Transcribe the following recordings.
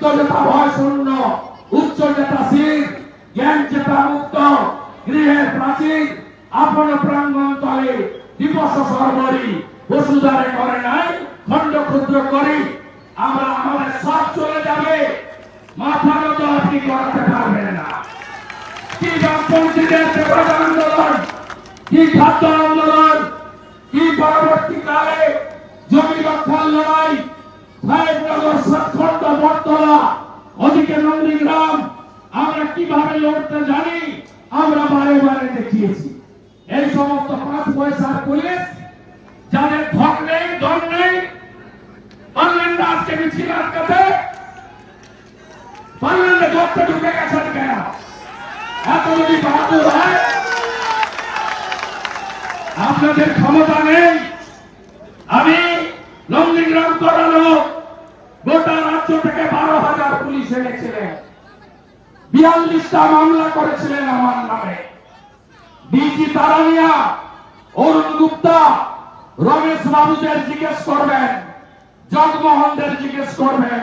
চিত্ত যেটা ভয় শূন্য উচ্চ যেটা শীত জ্ঞান যেটা মুক্ত, গৃহের প্রাচীর আপন প্রাঙ্গণ তলে দিবস সর্বরি, বসুধারে করে নাই, খণ্ড ক্ষুদ্র করি, আমরা আমাদের সব চলে যাবে। মাথা মতো আপনি করাতে পারবেন না। কি বামপন্থীদের আন্দোলন, কি খাদ্য আন্দোলন, কি পরবর্তীকালে জমি রক্ষার লড়াই সাহেবনগর সাতখণ্ড আজকে মিছিল আটকাতে। পারলেন না ঢুকে গেছেন আপনাদের ক্ষমতা নেই আমি নন্দীগ্রাম করানো গোটা রাজ্য থেকে বারো হাজার পুলিশ এনেছিলেন বিয়াল্লিশটা মামলা করেছিলেন আমার নামে। ডিজি তারানিয়া, অরুণ গুপ্তা, রমেশ বাবুদের জিজ্ঞেস করবেন, জগমোহনদের জিজ্ঞেস করবেন,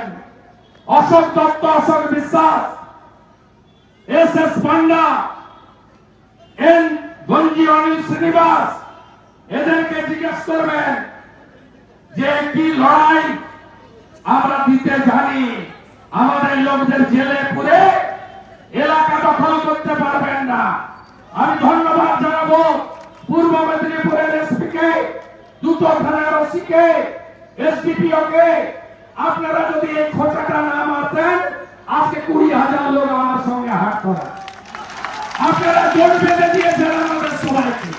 Ashok Dutta, Ashok Biswas, S S Panda, N Ganji Anil Srinivas, এদেরকে জিজ্ঞেস করবেন যে কি লড়াই আমরা দিতে জানি, আমাদের লোকদের জেলে পুরে করতে পারবেন না। আমি ধন্যবাদ জানাব পূর্ব মেদিনীপুরের এসপি কে দুটো থানার ওসি কে এসডিপিও কে আপনারা যদি এই খোঁচাটা না মারতেন, আজকে কুড়ি হাজার লোক আমার সঙ্গে হাত করা আপনারা জোর বেঁধে দিয়েছেন আমাদের সবাইকে।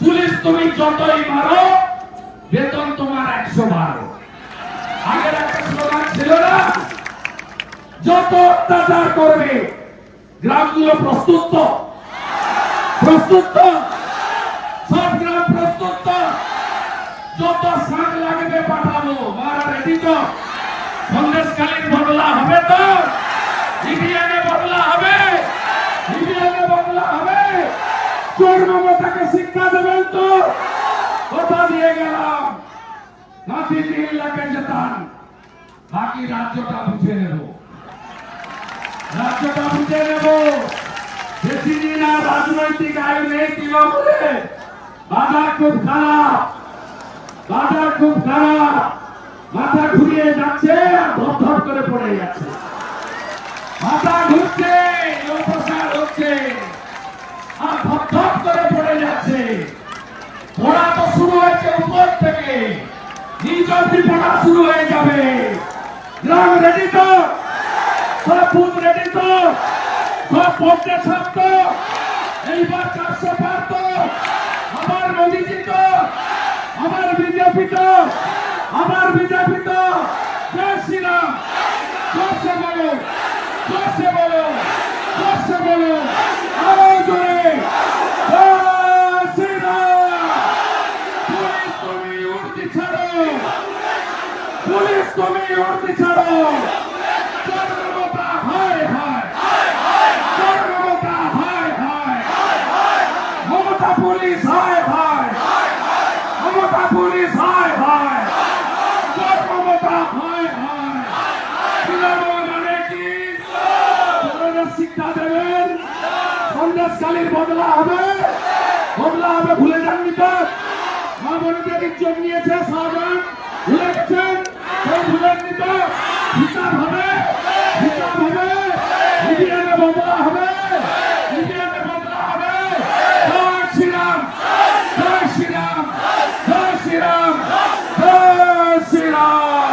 পুলিশ, তুমি যতই মারো, বেতন তোমার একশো বারো। আগের একটা স্লোগান ছিল না যত অত্যাচার করবে, গ্রামগুলো প্রস্তুত? প্রস্তুত? সব গ্রাম প্রস্তুত? তো? যত শাক লাগবে পাঠাবো, মারা রেডি তো? সন্দেশকালীন বদলা হবে তো? ইভিএমে বদলা হবে? ইভিএমে বদলা হবে? চোর মমতাকে শিক্ষা দেবেন তো? কথা দিয়ে গেলাম। নাতি তিন লাখে যেতাম বাকি রাজ্যটা বুঝে নেব। রাজ্যটা বুঝে নেব। বেশি দিন আর রাজনৈতিক আয় নেই তৃণমূলে। বাজার খুব খারাপ। বাজার খুব খারাপ। মাথা ঘুরিয়ে যাচ্ছে আর ধপ করে পড়ে যাচ্ছে। মাথা ঘুরছে লোকসার হচ্ছে। আর ধপ করে পড়ে যাচ্ছে। পড়া তো শুরু হয়েছে উপর থেকে। নিজ পড়া শুরু হয়ে যাবে। রেডি তো। সব বুথ রেডি তো? সব ছাত্র? এইবার চারশো পার আমার মোদিজি তো? আমার বিজেপি আমার বিজেপি তো? জয় শ্রীরাম। জোরসে বলো। জোরসে বলো। জোরসে বলো। আরও জোরে। জয় শ্রীরাম। পুলিশ তুমি উর্দি ছাড়ো জনমতা হায় হায় জনমতা হায় হায় মমতা পুলিশ, হায় হায় মমতা পুলিশ, হায় হায় জনমতা হায় মানে শিক্ষা দেবেন। সন্দেশকালীর বদলা হবে। বদলা হবে ভুলে যাননি তো? মা ইজ্জত নিয়েছে শাহজাহান ভুলে গেছেন? ভুলেননি তো? হিসাব হবে। হিসাব হবে ইন্ডিয়ানে বদলা হবে ইন্ডিয়ানে বদলা হবে জয় শ্রীরাম জয় শ্রীরাম জয় শ্রীরাম জয় শ্রীরাম